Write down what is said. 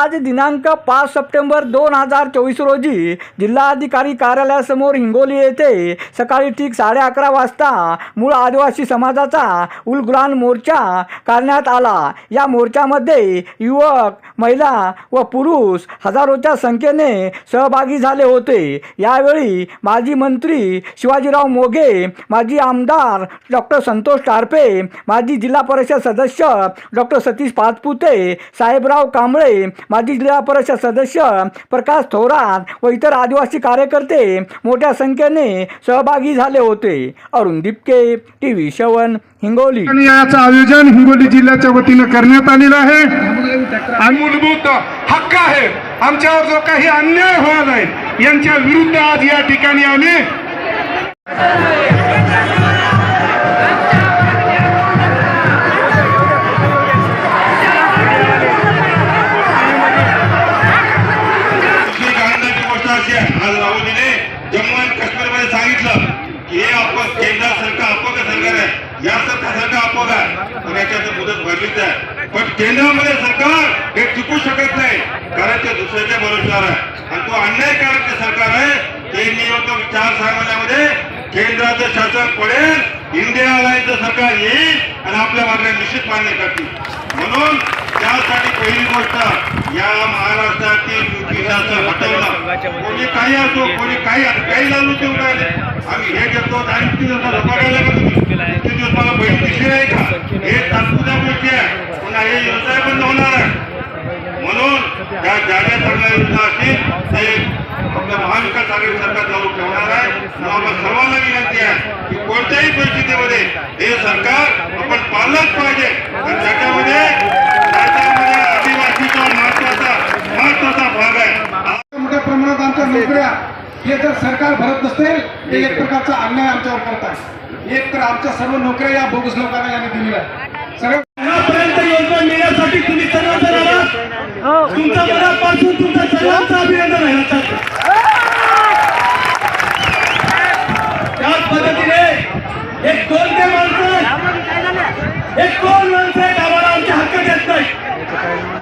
आज दिनांक पाच सप्टेंबर दोन हजार चोवीस रोजी जिल्हाधिकारी कार्यालयासमोर हिंगोली येथे सकाळी ठीक साडे अकरा वाजता मूळ आदिवासी समाजाचा उलगुलान मोर्चा काढण्यात आला. या मोर्चामध्ये युवक महिला व पुरुष हजारोच्या संख्येने सहभागी झाले होते. यावेळी माजी मंत्री शिवाजीराव मोघे माजी आमदार डॉक्टर संतोष टारपे माजी जिल्हा परिषद सदस्य डॉक्टर सतीश पाचपुते साहेबराव कांबळे माजी जिल्हा परिषद सदस्य प्रकाश थोरात व इतर आदिवासी कार्यकर्ते मोठ्या संख्येने सहभागी झाले होते. अरुण दिपके टी व्ही शवन हिंगोली. आणि याचं आयोजन हिंगोली जिल्ह्याच्या वतीनं करण्यात आलेलं आहे. मूलभूत हक्क आहे. आमच्यावर जो काही अन्याय होणार आहे यांच्या विरुद्ध आज या ठिकाणी आम्ही कुणाच्या तर मुदत भरलीच आहे. पण केंद्रामध्ये सरकार हे चुकू शकत नाही. कारण ते दुसऱ्याच्या भरोश्यावर आहे. आणि तो अन्यायकारक जे सरकार आहे ते निवडणूक विचार सांगण्यामध्ये केंद्राचं शासन पडेल इंडिया आलायचं सरकार येईल आणि आपल्या मागण्या निश्चित मान्य करतील. म्हणून त्यासाठी पहिली गोष्ट या महाराष्ट्रातील युतीचं हटवणं. कोणी काही असो कोणी काही काही लालू ठेवणार आम्ही हे घेतो आणि किती दिवसाला झोपायला का तुम्ही किती दिसली आहे का हे तात्पुरत्या गोष्टी काही व्यवसाय बंद होणार आहे. म्हणून त्या जाड्या चांगल्या योजना असतील ते आपलं महाविकास आघाडी सरकार जाऊन ठेवणार आहे. म्हणून आपण सर्वांना विनंती आहे की कोणत्याही परिस्थितीमध्ये हे सरकार आपण पाळलंच पाहिजे. आणि त्याच्यामध्ये आदिवासीचा महत्त्वाचा महत्त्वाचा भाग आहे. मोठ्या प्रमाणात आमच्या नोकऱ्या हे जर सरकार भरत नसेल ते एक प्रकारचा अन्याय आमच्यावर करत आहे एक तर आमच्या सर्व नोकऱ्या या बोगस लोकांना यांनी दिलेल्या आहेत. सगळ्या आतापर्यंत योजना मिळण्यासाठी तुम्ही सर्वजण आलात तुमच्या मनापासून तुमच्या सर्वांचं अभिनंदन आहे.